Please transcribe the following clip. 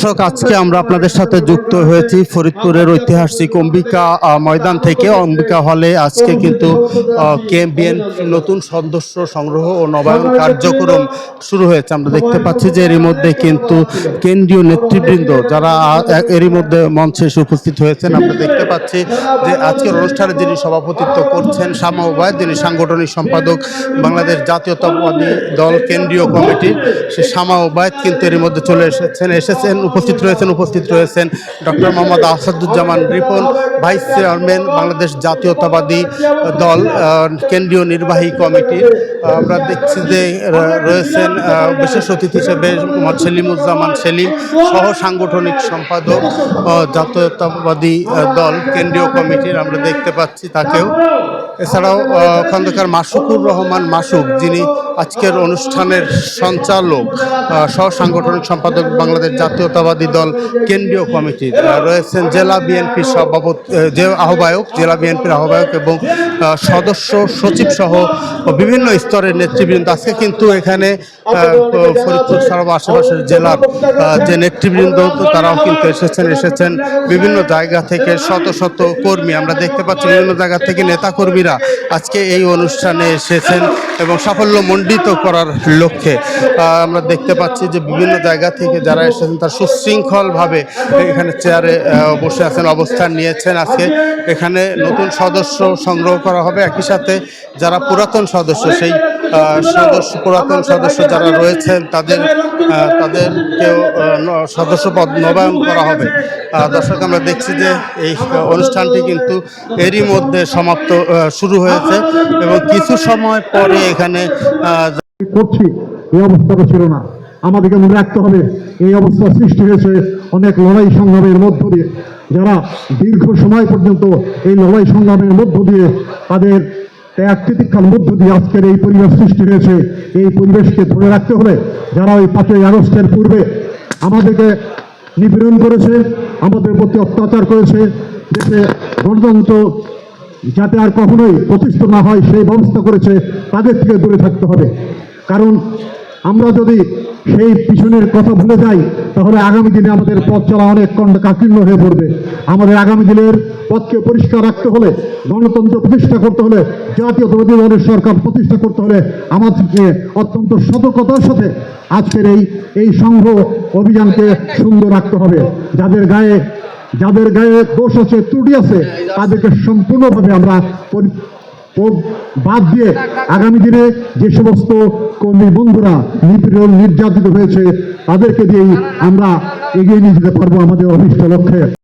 দর্শক, আজকে আমরা আপনাদের সাথে যুক্ত হয়েছি ফরিদপুরের ঐতিহাসিক অম্বিকা ময়দান থেকে। অম্বিকা হলে আজকে কিন্তু কেএমবিএন নতুন সদস্য সংগ্রহ ও নবায়ন কার্যক্রম শুরু হয়েছে। আমরা দেখতে পাচ্ছি যে এরই মধ্যে কিন্তু কেন্দ্রীয় নেতৃবৃন্দ যারা এরই মধ্যে মঞ্চে এসে উপস্থিত হয়েছেন, আমরা দেখতে পাচ্ছি যে আজকের অনুষ্ঠানে যিনি সভাপতিত্ব করছেন শামা ওবায়দ, যিনি সাংগঠনিক সম্পাদক বাংলাদেশ জাতীয়তাবাদী দল কেন্দ্রীয় কমিটির, সে শামা ওবায়দ কিন্তু এর মধ্যে চলে এসেছেন এসেছেন। উপস্থিত রয়েছেন উপস্থিত রয়েছেন doctor Mohammad Asaduzzaman Ripon, vice chairman Bangladesh Jatiyatabadi Dal কেন্দ্রীয় নির্বাহী কমিটির। আমরা দেখছি যে রয়েছেন বিশেষ অতিথি হিসেবে মোহাম্মদ সেলিমুজ্জামান সেলিম, সহ সাংগঠনিক সম্পাদক জাতীয়তাবাদী দল, কেন্দ্রীয় কমিটির। আমরা দেখতে পাচ্ছি তাকেও। এছাড়াও খন্দকার মাসুকুর রহমান মাসুক, যিনি আজকের অনুষ্ঠানের সঞ্চালক সহ সাংগঠনিক সম্পাদক বাংলাদেশ জাতীয়তাবাদী দল কেন্দ্রীয় কমিটির। রয়েছেন জেলা বিএনপির সভাপতি যে আহ্বায়ক, জেলা বিএনপির আহ্বায়ক এবং সদস্য সচিব সহ বিভিন্ন স্তরের নেতৃবৃন্দ। আজকে কিন্তু এখানে ফরিদপুর সর্ব আশেপাশের জেলার যে নেতৃবৃন্দ তারাও কিন্তু এসেছেন এসেছেন বিভিন্ন জায়গা থেকে শত শত কর্মী। আমরা দেখতে পাচ্ছি বিভিন্ন জায়গা থেকে নেতা কর্মীরা আজকে এই অনুষ্ঠানে এসেছেন এবং সাফল্য মণ্ডিত করার লক্ষ্যে। আমরা দেখতে পাচ্ছি যে বিভিন্ন জায়গা থেকে যারা এসেছেন, তারা সুশৃঙ্খলভাবে এখানে চেয়ারে বসে আছেন, অবস্থান নিয়েছেন আজকে। এখানে নতুন সদস্য সংগ্রহ করা হবে। একই সাথে যারা পুরাতন সদস্য, সেই সদস্য পুরাতন সদস্য যারা রয়েছেন তাদের তাদেরকেও আহ, ন- সদস্য পদ নবায়ন করা হবে। দর্শক আমরা দেখছি যে এই অনুষ্ঠানটি কিন্তু এরই মধ্যে সমাপ্ত শুরু হয়েছে এবং কিছু সময় পরে এখানে করছি এই অবস্থাটা ছিল না আমাদেরকে মনে রাখতে হবে এই অবস্থা সৃষ্টি হয়েছে অনেক লড়াই সংগ্রামের মধ্য দিয়ে। যারা দীর্ঘ সময় পর্যন্ত এই লড়াই সংগ্রামের মধ্য দিয়ে তাদের ত্যাগ তিতিক্ষার মধ্য দিয়ে আজকের এই পরিবেশ সৃষ্টি হয়েছে, এই পরিবেশকে ধরে রাখতে হলে যারা ওই পাঁচই আগস্টের পূর্বে আমাদেরকে নিপীড়ন করেছে, আমাদের প্রতি অত্যাচার করেছে, দেশে গণতন্ত্র যাতে আর কখনোই প্রতিষ্ঠিত না হয়, সেই ব্যবস্থা করেছে, তাদের থেকে দূরে থাকতে হবে। কারণ আমরা যদি সেই পিছনের কথা ভুলে যাই, তাহলে আগামী দিনে আমাদের পথ চলা অনেক কণ্ঠ কাকীর্ণ হয়ে পড়বে। আমাদের আগামী দিনের পথকে পরিষ্কার রাখতে হলে, গণতন্ত্র প্রতিষ্ঠা করতে হলে, জাতীয়তাবাদী দলের সরকার প্রতিষ্ঠা করতে হলে আমাদেরকে অত্যন্ত সতর্কতার সাথে আজকের এই এই সংঘ অভিযানকে সুন্দর রাখতে হবে। যাদের গায়ে যাদের গায়ে দোষ আছে, ত্রুটি আছে, তাদেরকে সম্পূর্ণভাবে আমরা বাদ দিয়ে আগামী দিনে যে সমস্ত কর্মী বন্ধুরা নিপীড়ন, নির্যাতিত হয়েছে, তাদেরকে দিয়েই আমরা এগিয়ে নিয়ে যেতে পারব আমাদের অভিষ্ট লক্ষ্যে।